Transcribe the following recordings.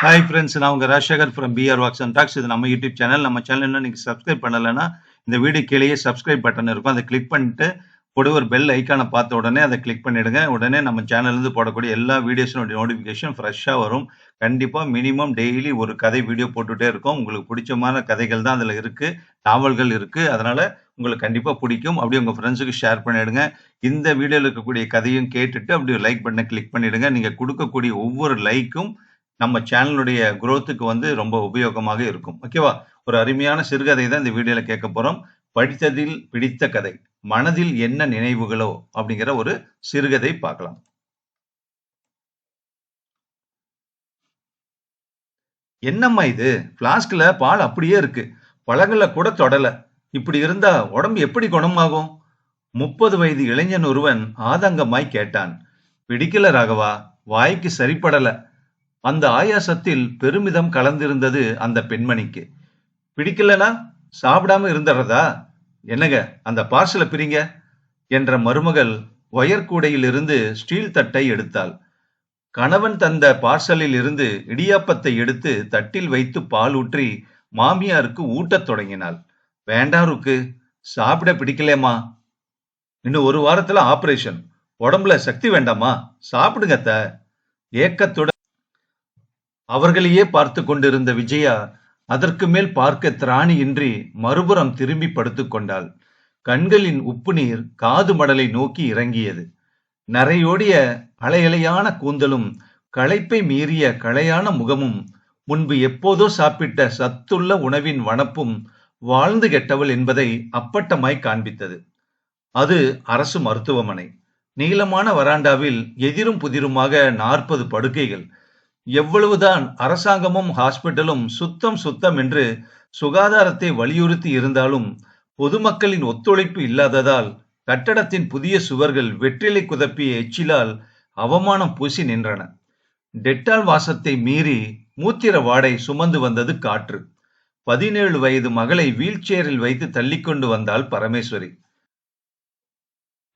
Hi friends நான் உங்கள் Rajasekar from PR walks and talks இது நம்ம யூடியூப் சேனல் நம்ம சேனல் இன்னும் நீங்கள் சப்ஸ்கிரைப் பண்ணலைன்னா இந்த வீடியோ கீழேயே சப்ஸ்கிரைப் பட்டன் இருக்கும். அதை கிளிக் பண்ணிட்டு கூட ஒரு பெல் ஐக்கானை பார்த்த உடனே அதை கிளிக் பண்ணிடுங்க. உடனே நம்ம சேனல்லேருந்து போடக்கூடிய எல்லா வீடியோஸினுடைய நோட்டிஃபிகேஷன் ஃப்ரெஷ்ஷாக வரும். கண்டிப்பாக மினிமம் டெய்லி ஒரு கதை வீடியோ போட்டுகிட்டே இருக்கும். உங்களுக்கு பிடிச்சமான கதைகள் தான் அதில் இருக்குது நாவல்கள் இருக்குது அதனால் உங்களுக்கு கண்டிப்பாக பிடிக்கும். அப்படியே உங்கள் ஃப்ரெண்ட்ஸுக்கு ஷேர் பண்ணிவிடுங்க இந்த வீடியோவில் இருக்கக்கூடிய கதையும் கேட்டுட்டு அப்படியே லைக் பண்ண கிளிக் பண்ணிவிடுங்க நீங்கள் கொடுக்கக்கூடிய ஒவ்வொரு லைக்கும் நம்ம சேனலுடைய குரோத்துக்கு வந்து ரொம்ப உபயோகமாக இருக்கும். ஓகேவா ஒரு அருமையான சிறுகதை தான் இந்த வீடியோல கேட்க போறோம். படித்ததில் பிடித்த கதை மனதில் என்ன நினைவுகளோ அப்படிங்கிற ஒரு சிறுகதை பார்க்கலாம். என்னம்மா இது? பிளாஸ்க்ல பால் அப்படியே இருக்கு. பழங்கள கூட தொடல. இப்படி இருந்தா உடம்பு எப்படி குணமாகும்? முப்பது வயது இளைஞன் ஒருவன் ஆதங்கமாய் கேட்டான். பிடிக்கல ராகவா வாய்க்கு சரிப்படல. அந்த ஆயாசத்தில் பெருமிதம் கலந்திருந்தது அந்த பெண்மணிக்கு. பிடிக்கலனா? சாப்பிடாம இருந்துடுறதா? என்னங்க அந்த பார்சலை பிரிங்க? என்ற மருமகள் ஒயர்கூடையில் இருந்து ஸ்டீல் தட்டை எடுத்தாள். கணவன் தந்த பார்சலில் இருந்து இடியாப்பத்தை எடுத்து தட்டில் வைத்து பால் ஊற்றி மாமியாருக்கு ஊட்டத் தொடங்கினாள். வேண்டாம் ருக்கு சாப்பிட பிடிக்கலேம்மா. இன்னும் ஒரு வாரத்துல ஆபரேஷன். உடம்புல சக்தி வேண்டாமா சாப்பிடுங்க த ஏக்கத்துடன் அவர்களையே பார்த்து கொண்டிருந்த விஜயா அதற்கு மேல் பார்க்க திராணியின்றி மறுபுறம் திரும்பி படுத்துக் கொண்டாள். கண்களின் உப்பு நீர் காது மடலை நோக்கி இறங்கியது. நரையோடிய அலையலையான கூந்தலும் களைப்பை மீறிய களையான முகமும் முன்பு எப்போதோ சாப்பிட்ட சத்துள்ள உணவின் வனப்பும் வாழ்ந்து கெட்டவள் என்பதை அப்பட்டமாய் காண்பித்தது. அது அரசு மருத்துவமனை. நீளமான வராண்டாவில் எதிரும் புதிருமாக நாற்பது படுக்கைகள் எவ்வளவுதான் அரசாங்கமும் ஹாஸ்பிட்டலும் சுத்தம் சுத்தம் என்று சுகாதாரத்தை வலியுறுத்தி இருந்தாலும் பொதுமக்களின் ஒத்துழைப்பு இல்லாததால் கட்டடத்தின் புதிய சுவர்கள் வெற்றிலை குதப்பிய எச்சிலால் அவமானம் பூசி நின்றன. டெட்டால் வாசத்தை மீறி மூத்திர வாடை சுமந்து வந்தது காற்று. பதினேழு வயது மகளை வீல் சேரில் வைத்து தள்ளிக்கொண்டு வந்தாள் பரமேஸ்வரி.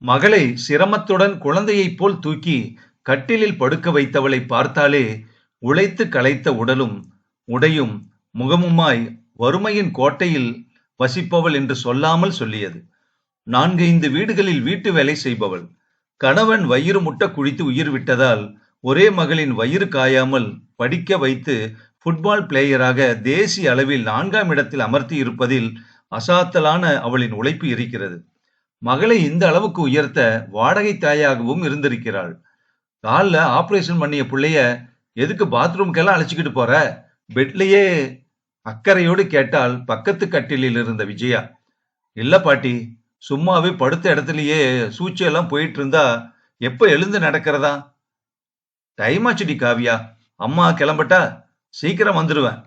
மகளை சிரமத்துடன் குழந்தையைப் போல் தூக்கி கட்டிலில் படுக்க வைத்தவளை பார்த்தாலே உழைத்து களைத்த உடலும் உடையும் முகமுமாய் வறுமையின் கோட்டையில் வசிப்பவள் என்று சொல்லாமல் சொல்லியது. நான்கைந்து வீடுகளில் வீட்டு வேலை செய்பவள். கணவன் வயிறு முட்ட குழித்து உயிர் விட்டதால் ஒரே மகளின் வயிறு காயாமல் படிக்க வைத்து ஃபுட்பால் பிளேயராக தேசிய அளவில் நான்காம் இடத்தில் அமர்த்தி இருப்பதில் அசாத்தலான அவளின் உழைப்பு இருக்கிறது. மகளை இந்த அளவுக்கு உயர்த்த வாடகை தாயாகவும் இருந்திருக்கிறாள். காலில் ஆபரேஷன் பண்ணிய புள்ளைய எதுக்கு பாத்ரூம்க்கெல்லாம் அழைச்சிக்கிட்டு போற? பெட்லயே அக்கறையோடு கேட்டால் பக்கத்து கட்டிலில் இருந்த விஜயா இல்ல பாட்டி சும்மாவே படுத்த இடத்துலயே சூழ்ச்சியெல்லாம் போயிட்டு இருந்தா எப்ப எழுந்து நடக்கிறதா? டைம் ஆச்சுடி காவியா அம்மா கிளம்பட்டா சீக்கிரம் வந்துடுவேன்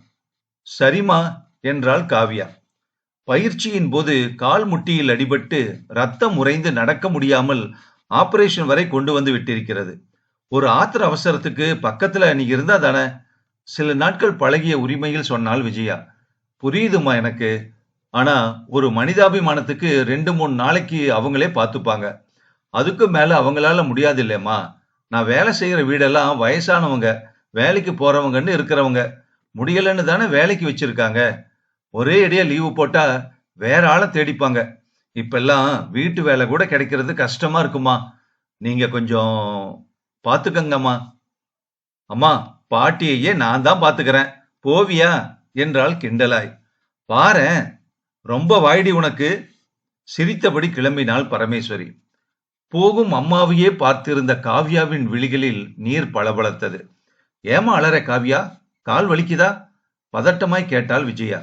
சரிம்மா என்றாள் காவியா. பயிற்சியின் போது கால் முட்டியில் அடிபட்டு ரத்தம் உறைந்து நடக்க முடியாமல் ஆபரேஷன் வரை கொண்டு வந்து விட்டிருக்கிறது. ஒரு ஆத்திர அவசரத்துக்கு பக்கத்துல நீ இருந்தா தானே? சில நாட்கள் பழகிய உரிமையில் சொன்னாள் விஜயா புரியுதுமா எனக்கு? ஆனா ஒரு மனிதாபிமானத்துக்கு ரெண்டு மூணு நாளைக்கு அவங்களே பார்த்துப்பாங்க. அதுக்கு மேல அவங்களால முடியாது இல்லையம்மா நான் வேலை செய்யற வீடெல்லாம் வயசானவங்க வேலைக்கு போறவங்கன்னு இருக்கிறவங்க. முடியலன்னு தானே வேலைக்கு வச்சிருக்காங்க. ஒரே இடையே லீவு போட்டா வேற ஆளை தேடிப்பாங்க. இப்பெல்லாம் வீட்டு வேலை கூட கிடைக்கிறது கஷ்டமா இருக்குமா? நீங்க கொஞ்சம் பாத்துக்கங்கம்மா. அம்மா பாட்டியையே நான் தான் பாத்துக்கிறேன். போவியா? என்றாள் கிண்டலாய். பாரேன் ரொம்ப வாய்டி உனக்கு. சிரித்தபடி கிளம்பினாள் பரமேஸ்வரி. போகும் அம்மாவையே பார்த்திருந்த காவ்யாவின் விழிகளில் நீர் பளபளத்தது. ஏமா அலற காவ்யா? கால் வலிக்குதா? பதட்டமாய் கேட்டாள் விஜயா.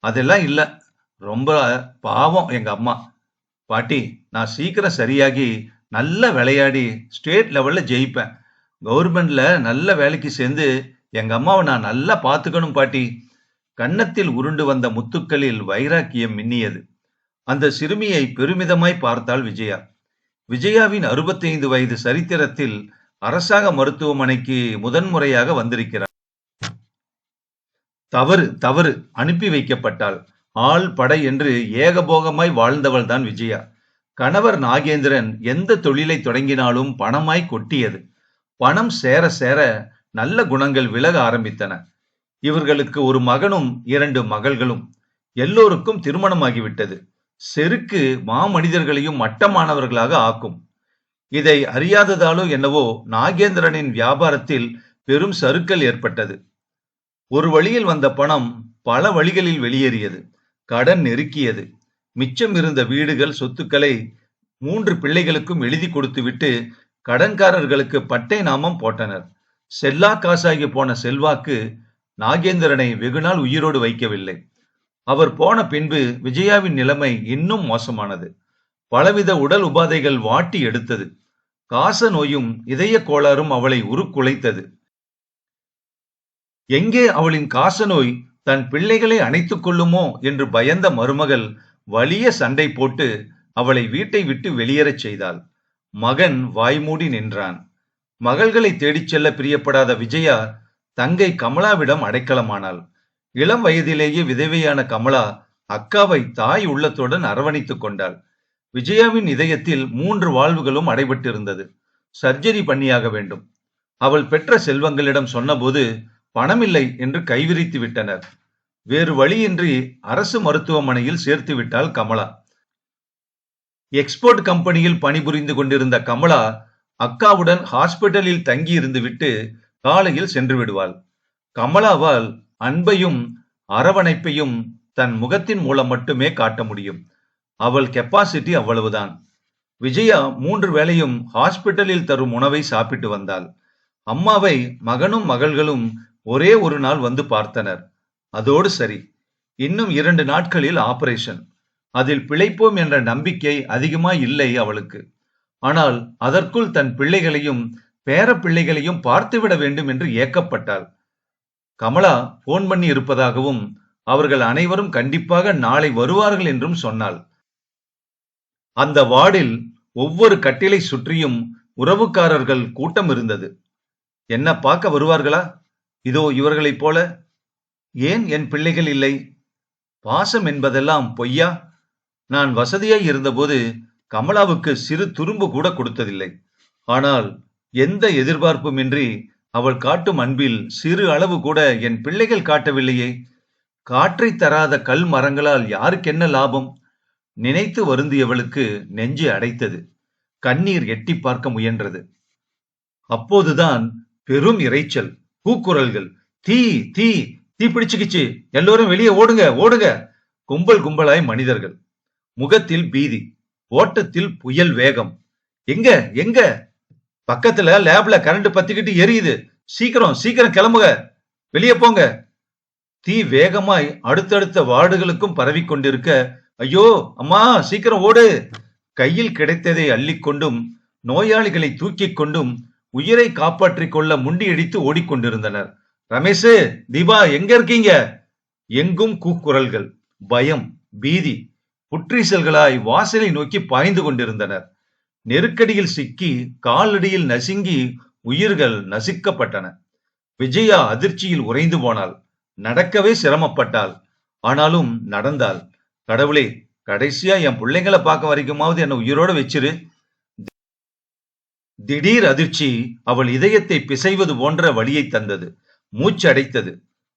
அதெல்லாம் இல்ல. ரொம்ப பாவம் எங்க அம்மா. பாட்டி நான் சீக்கிரம் சரியாகி நல்லா விளையாடி ஸ்டேட் லெவல்ல ஜெயிப்பேன். கவர்மெண்ட்ல நல்ல வேலைக்கு சேர்ந்து எங்க அம்மாவை நான் நல்லா பார்த்துக்கணும் பாட்டி. கன்னத்தில் உருண்டு வந்த முத்துக்களில் வைராக்கியம் மின்னியது. அந்த சிறுமியை பெருமிதமாய் பார்த்தாள் விஜயா. விஜயாவின் அறுபத்தைந்து வயது சரித்திரத்தில் அரசாங்க மருத்துவமனைக்கு முதன்முறையாக வந்திருக்கிறார். தவறு தவறு அனுப்பி வைக்கப்பட்டாள். ஆள் படை என்று ஏகபோகமாய் வாழ்ந்தவள் தான் விஜயா. கணவர் நாகேந்திரன் எந்த தொழிலை தொடங்கினாலும் பணமாய் கொட்டியது. பணம் சேர சேர நல்ல குணங்கள் விலக ஆரம்பித்தன. இவர்களுக்கு ஒரு மகனும் இரண்டு மகள்களும். எல்லோருக்கும் திருமணமாகிவிட்டது. செருக்கு மாமனிதர்களையும் மட்டமானவர்களாக ஆக்கும். இதை அறியாததாலோ என்னவோ நாகேந்திரனின் வியாபாரத்தில் பெரும் சறுக்கல் ஏற்பட்டது. ஒரு வழியில் வந்த பணம் பல வழிகளில் வெளியேறியது. கடன் நெருக்கியது. மிச்சம் இருந்த வீடுகள் சொத்துக்களை மூன்று பிள்ளைகளுக்கும் எழுதி கொடுத்துவிட்டு கடன்காரர்களுக்கு பட்டை நாமம் போட்டனர். செல்லா காசாகி போன செல்வாக்கு நாகேந்திரனை வெகுநாள் உயிரோடு வைக்கவில்லை. அவர் போன பின்பு விஜயாவின் நிலைமை இன்னும் மோசமானது. பலவித உடல் உபாதைகள் வாட்டி எடுத்தது. காச நோயும் இதய கோளாறும் அவளை உருக்குலைத்தது. எங்கே அவளின் காச நோய் தன் பிள்ளைகளை அணைத்துக் கொள்ளுமோ என்று பயந்த மருமகள் வலிய சண்டை போட்டு அவளை வீட்டை விட்டு வெளியேறச் செய்தாள். மகன் வாய்மூடி நின்றான். மகள்களை தேடிச் செல்ல பிரியப்படாத விஜயா தங்கை கமலாவிடம் அடைக்கலமானாள். இளம் வயதிலேயே விதவையான கமலா அக்காவை தாய் உள்ளத்துடன் அரவணைத்துக் கொண்டாள். விஜயாவின் இதயத்தில் மூன்று வாழ்வுகளும் அடைபட்டிருந்தது. சர்ஜரி பண்ணியாக வேண்டும். அவள் பெற்ற செல்வங்களிடம் சொன்னபோது பணமில்லை என்று கைவிரித்து விட்டனர். வேறு வழியின்றி அரசு மருத்துவமனையில் சேர்த்து விட்டாள் கமலா. எக்ஸ்போர்ட் கம்பெனியில் பணிபுரிந்து கொண்டிருந்த கமலா அக்காவுடன் ஹாஸ்பிட்டலில் தங்கி இருந்துவிட்டு காலையில் சென்று விடுவாள். கமலாவால் அன்பையும் அரவணைப்பையும் தன் முகத்தின் மூலம் மட்டுமே காட்ட முடியும். அவள் கெப்பாசிட்டி அவ்வளவுதான். விஜயா மூன்று வேளையும் ஹாஸ்பிட்டலில் தரும் உணவை சாப்பிட்டு வந்தாள். அம்மாவை மகனும் மகள்களும் ஒரே ஒரு நாள் வந்து பார்த்தனர். அதோடு சரி. இன்னும் இரண்டு நாட்களில் ஆபரேஷன். அதில் பிழைப்போம் என்ற நம்பிக்கை அதிகமாய் இல்லை அவளுக்கு. ஆனால் அதற்குள் தன் பிள்ளைகளையும் பேர பிள்ளைகளையும் பார்த்துவிட வேண்டும் என்று ஏக்கப்பட்டாள். கமலா போன் பண்ணி இருப்பதாகவும் அவர்கள் அனைவரும் கண்டிப்பாக நாளை வருவார்கள் என்றும் சொன்னாள். அந்த வார்டில் ஒவ்வொரு கட்டிலை சுற்றியும் உறவுக்காரர்கள் கூட்டம் இருந்தது. என்ன பார்க்க வருவார்களா? இதோ இவர்களைப் போல ஏன் என் பிள்ளைகள் இல்லை? பாசம் என்பதெல்லாம் பொய்யா? நான் வசதியாய் இருந்தபோது கமலாவுக்கு சிறு துரும்பு கூட கொடுத்ததில்லை. ஆனால் எந்த எதிர்பார்ப்புமின்றி அவள் காட்டும் அன்பில் சிறு அளவு கூட என் பிள்ளைகள் காட்டவில்லையே. காற்றை தராத கல் மரங்களால் யாருக்கென்ன லாபம்? நினைத்து வருந்தியவளுக்கு நெஞ்சு அடைத்தது. கண்ணீர் எட்டி பார்க்க முயன்றது. அப்போதுதான் பெரும் இரைச்சல் கூக்குரல்கள் தீ தீ தீப்பிடிச்சுக்கிச்சு எல்லோரும் வெளியே ஓடுங்க ஓடுங்க. கும்பல் கும்பலாய் மனிதர்கள். முகத்தில் பீதி ஓட்டத்தில் புயல் வேகம். எங்க எங்க? பக்கத்துல லேப்ல கரண்ட் பத்திக்கிட்டு எரியுது. சீக்கிரம் சீக்கிரம் கிளம்புங்க. வெளியே போங்க. தீ வேகமாய் அடுத்தடுத்த வார்டுகளுக்கும் பரவிக் கொண்டிருக்க ஐயோ அம்மா சீக்கிரம் ஓடு. கையில் கிடைத்ததை அள்ளிக்கொண்டும் நோயாளிகளை தூக்கிக் கொண்டும் உயிரை காப்பாற்றிக் கொள்ள முண்டியடித்து ஓடிக்கொண்டிருந்தனர் ரமேஷ் தீபா எங்க இருக்கீங்க? எங்கும் கூக்குரல்கள் பயம் பீதி புற்றீசல்களாய் வாசலை நோக்கி பாய்ந்து கொண்டிருந்தனர். நெருக்கடியில் சிக்கி காலடியில் நசுங்கி உயிர்கள் நசுக்கப்பட்டன. விஜயா அதிர்ச்சியில் உறைந்து போனாள். நடக்கவே சிரமப்பட்டாள். ஆனாலும் நடந்தாள். கடவுளே கடைசியா என் பிள்ளைங்களை பார்க்க வரைக்குமாவது என்னை உயிரோட வச்சிரு. திடீர் அதிர்ச்சி அவள் இதயத்தை பிசைவது போன்ற வழியை தந்தது. மூச்சு அடைத்தது.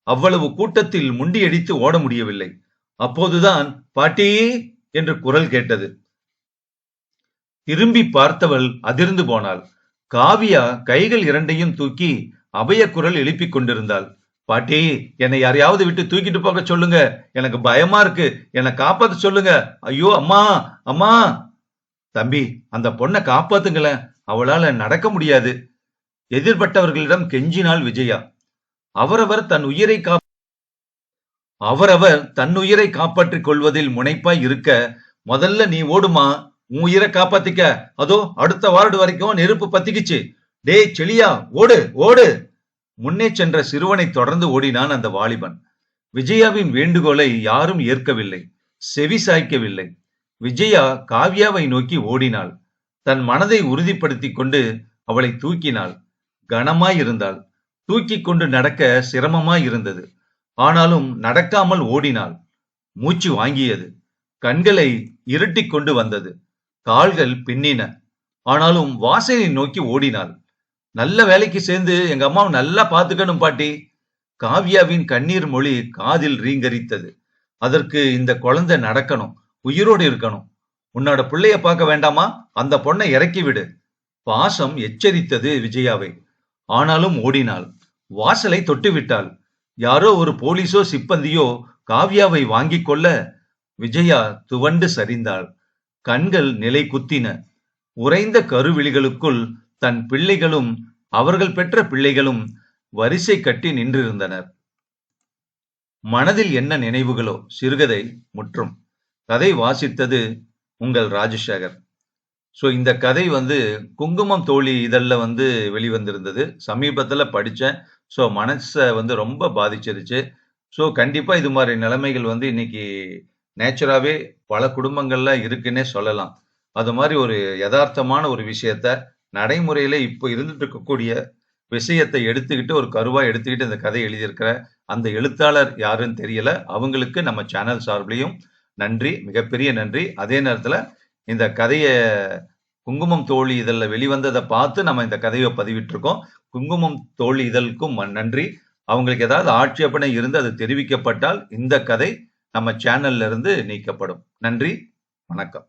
அவ்வளவு கூட்டத்தில் முண்டியடித்து ஓட முடியவில்லை. அப்போதுதான் பாட்டி என்று குரல் கேட்டது. திரும்பி பார்த்தவள் அதிர்ந்து போனாள். காவியா கைகள் இரண்டையும் தூக்கி அபய குரல் எழுப்பிக் கொண்டிருந்தாள். பாட்டி என்னை யாரையாவது விட்டு தூக்கிட்டு போக சொல்லுங்க. எனக்கு பயமா இருக்கு. என்னை காப்பாத்த சொல்லுங்க. ஐயோ அம்மா அம்மா. தம்பி அந்த பொண்ணை காப்பாத்துங்களேன். அவளால நடக்க முடியாது. எதிர்பட்டவர்களிடம் கெஞ்சினாள் விஜயா. அவரவர் தன் உயிரை கா அவரவர் தன் உயிரை காப்பாற்றிக் கொள்வதில் முனைப்பாய் இருக்க முதல்ல நீ ஓடுமா? உன் உயிரை காப்பாத்திக்க. அதோ அடுத்த வார்டு வரைக்கும் நெருப்பு பத்திக்குச்சு. டேய் செளியா ஓடு ஓடு. முன்னே சென்ற சிறுவனை தொடர்ந்து ஓடினான் அந்த வாலிபன். விஜயாவின் வேண்டுகோளை யாரும் ஏற்கவில்லை. செவி சாய்க்கவில்லை. விஜயா காவ்யாவை நோக்கி ஓடினாள். தன் மனதை உறுதிப்படுத்திக் கொண்டு அவளை தூக்கினாள். கனமாய் தூக்கி கொண்டு நடக்க சிரமமாய் இருந்தது. ஆனாலும் நடக்காமல் ஓடினாள். மூச்சு வாங்கியது. கண்களை இருட்டி கொண்டு வந்தது. கால்கள் பின்னின. ஆனாலும் வாசலை நோக்கி ஓடினாள். நல்ல வேலைக்கு சேர்ந்து எங்க அம்மாவை நல்லா பாத்துக்கணும் பாட்டி. காவ்யாவின் கண்ணீர் மொழி காதில் ரீங்கரித்தது. அதற்கு இந்த குழந்தை நடக்கணும். உயிரோடு இருக்கணும். உன்னோட பிள்ளைய பார்க்க வேண்டாமா? அந்த பொண்ணை இறக்கி விடு. பாசம் எச்சரித்தது விஜயாவை. ஆனாலும் ஓடினாள். வாசலை தொட்டுவிட்டாள். யாரோ ஒரு போலீஸோ சிப்பந்தியோ காவ்யாவை வாங்கிக் கொள்ள விஜயா துவண்டு சரிந்தாள். கண்கள் நிலை குத்தின. உறைந்த கருவிழிகளுக்குள் தன் பிள்ளைகளும் அவர்கள் பெற்ற பிள்ளைகளும் வரிசை கட்டி நின்றிருந்தனர். மனதில் என்ன நினைவுகளோ சிறுகதை முற்றும். கதை வாசித்தது உங்கள் ராஜசேகர். ஸோ இந்த கதை வந்து குங்குமம் தோழி இதழில் வந்து வெளிவந்திருந்தது. சமீபத்தில் படித்தேன் ஸோ மனசை வந்து ரொம்ப பாதிச்சிருச்சு. ஸோ கண்டிப்பாக இது மாதிரி நிலைமைகள் வந்து இன்னைக்கு நேச்சுராகவே பல குடும்பங்களில் இருக்குன்னே சொல்லலாம். அது மாதிரி ஒரு யதார்த்தமான ஒரு விஷயத்த நடைமுறையில் இப்போ இருந்துட்டு இருக்கக்கூடிய விஷயத்தை எடுத்துக்கிட்டு ஒரு கருவா எடுத்துக்கிட்டு இந்த கதை எழுதியிருக்கிற அந்த எழுத்தாளர் யாருன்னு தெரியல. அவங்களுக்கு நம்ம சேனல் சார்பிலையும் நன்றி மிகப்பெரிய நன்றி. அதே நேரத்தில் இந்த கதையை குங்குமம் தோழி இதழில் வெளிவந்ததை பார்த்து நம்ம இந்த கதையை பதிவிட்டிருக்கோம். குங்குமம் தோழி இதழுக்கும் நன்றி. அவங்களுக்கு ஏதாவது ஆட்சேபனை இருந்து அது தெரிவிக்கப்பட்டால் இந்த கதை நம்ம சேனல்ல இருந்து நீக்கப்படும். நன்றி. வணக்கம்.